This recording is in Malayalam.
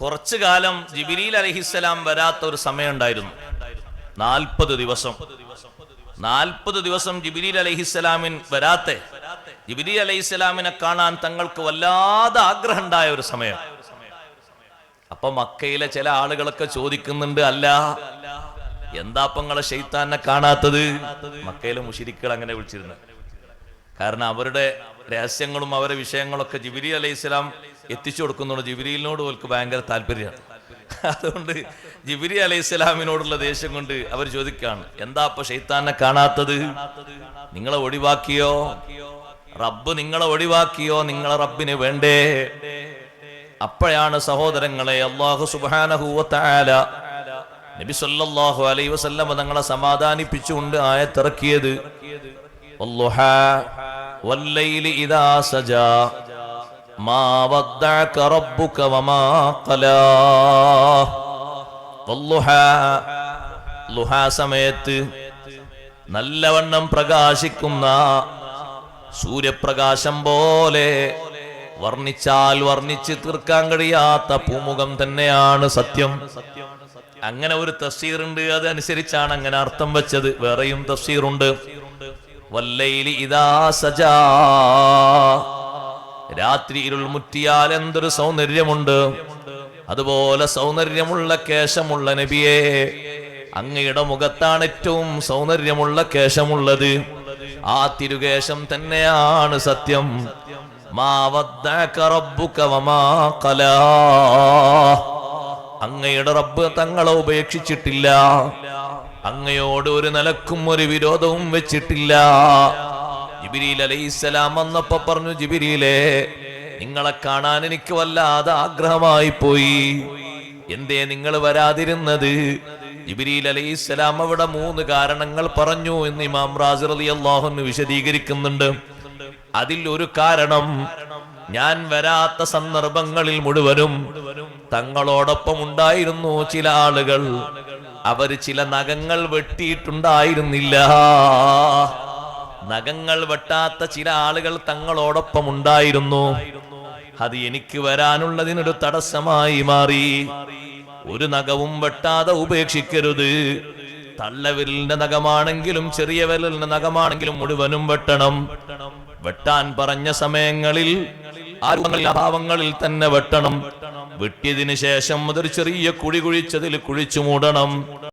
കുറച്ചു കാലം ജിബിലീൽ അലഹിസ്സലാം വരാത്ത ഒരു സമയം ഉണ്ടായിരുന്നു നാൽപ്പത് ദിവസം. നാൽപ്പത് ദിവസം ജിബിലീൽ അലഹിസ്സലാമിൻ വരാത്തെ. ജിബിലീൽ അലഹിസ്സലാമിനെ കാണാൻ തങ്ങൾക്ക് വല്ലാതെ ആഗ്രഹം ഉണ്ടായ ഒരു സമയം. അപ്പൊ മക്കയിലെ ചില ആളുകളൊക്കെ ചോദിക്കുന്നുണ്ട് അല്ല എന്താ ഇപ്പൊ നിങ്ങളെ ഷെയ്ത്താനെ കാണാത്തത്? മക്കയിലെ മുഷിരിക്കൾ അങ്ങനെ വിളിച്ചിരുന്നു. കാരണം അവരുടെ രഹസ്യങ്ങളും അവരുടെ വിഷയങ്ങളൊക്കെ ജിബിരി അലൈഹി ഇസ്ലാം എത്തിച്ചു കൊടുക്കുന്നുണ്ട്. ജിബിരിയിലിനോട് അവർക്ക് ഭയങ്കര താല്പര്യമാണ്. അതുകൊണ്ട് ജിബിരി അലൈഹി ഇസ്ലാമിനോടുള്ള ദേഷ്യം കൊണ്ട് അവർ ചോദിക്കുകയാണ് എന്താ അപ്പൊ ഷെയ്ത്താനെ കാണാത്തത്? നിങ്ങളെ ഒഴിവാക്കിയോ? റബ്ബ് നിങ്ങളെ ഒഴിവാക്കിയോ? നിങ്ങളെ റബ്ബിന് വേണ്ടേ? അപ്പോഴാണ് സഹോദരങ്ങളെ അള്ളാഹു സുബാനഹൂവത്തായാല നബി സല്ലല്ലാഹു അലൈഹി വസല്ലം തങ്ങളെ സമാധാനിപ്പിച്ചുകൊണ്ട് ആയത്തിറക്കിയത്. സമയത്ത് നല്ലവണ്ണം പ്രകാശിക്കുന്ന സൂര്യപ്രകാശം പോലെ വർണിച്ചാൽ വർണിച്ച് തീർക്കാൻ കഴിയാത്ത പൂമുഖം തന്നെയാണ് സത്യം. അങ്ങനെ ഒരു തഫ്സീറുണ്ട് അതനുസരിച്ചാണ് അങ്ങനെ അർത്ഥം വെച്ചത്. വേറെയും തഫ്സീറുണ്ട്. സജാ. രാത്രി ഇരുൾ മുറ്റിയാൽ എന്തൊരു സൗന്ദര്യമുണ്ട്. അതുപോലെ സൗന്ദര്യമുള്ള കേശമുള്ള നബിയെ അങ്ങയുടെ മുഖത്താണ് ഏറ്റവും സൗന്ദര്യമുള്ള കേശമുള്ളത്. ആ തിരുകേശം തന്നെയാണ് സത്യം. മാ വദ്ദഅക റബ്ബുക വമാ ഖലാ അങ്ങയുടെ റബ്ബ് തങ്ങളെ ഉപേക്ഷിച്ചിട്ടില്ല. അങ്ങയോട് ഒരു നിലക്കും ഒരു വിരോധവും വെച്ചിട്ടില്ല. ജിബിരിൽ അലൈഹിസ്സലാം വന്നപ്പോ പറഞ്ഞു ജിബിരിയിലെ നിങ്ങളെ കാണാൻ എനിക്ക് വല്ലാതെ ആഗ്രഹമായി പോയി. എന്തേ നിങ്ങൾ വരാതിരുന്നത്? ജിബിരിൽ അലൈഹിസ്സലാം അവിടെ മൂന്ന് കാരണങ്ങൾ പറഞ്ഞു എന്ന് ഇമാം റാസിർ അലി അള്ളാഹുന്ന് വിശദീകരിക്കുന്നുണ്ട്. അതിൽ ഒരു കാരണം ഞാൻ വരാത്ത സന്ദർഭങ്ങളിൽ മുഴുവനും തങ്ങളോടൊപ്പം ഉണ്ടായിരുന്നു ചില ആളുകൾ. അവർ ചില നഖങ്ങൾ വെട്ടിയിട്ടുണ്ടായിരുന്നില്ല. നഖങ്ങൾ വെട്ടാത്ത ചില ആളുകൾ തങ്ങളോടൊപ്പം ഉണ്ടായിരുന്നു അത് എനിക്ക് വരാനുള്ളതിനൊരു തടസ്സമായി മാറി. ഒരു നഖവും വെട്ടാതെ ഉപേക്ഷിക്കരുത്. തള്ളവിരലിന്റെ നഖമാണെങ്കിലും ചെറിയ വിരലിന്റെ നഖമാണെങ്കിലും മുഴുവനും വെട്ടണം. വെട്ടാൻ പറഞ്ഞ സമയങ്ങളിൽ ആ അഭാവങ്ങളിൽ തന്നെ വെട്ടണം. വെട്ടിയതിനു ശേഷം അതൊരു ചെറിയ കുഴി കുഴിച്ചതിൽ കുഴിച്ചു മൂടണം.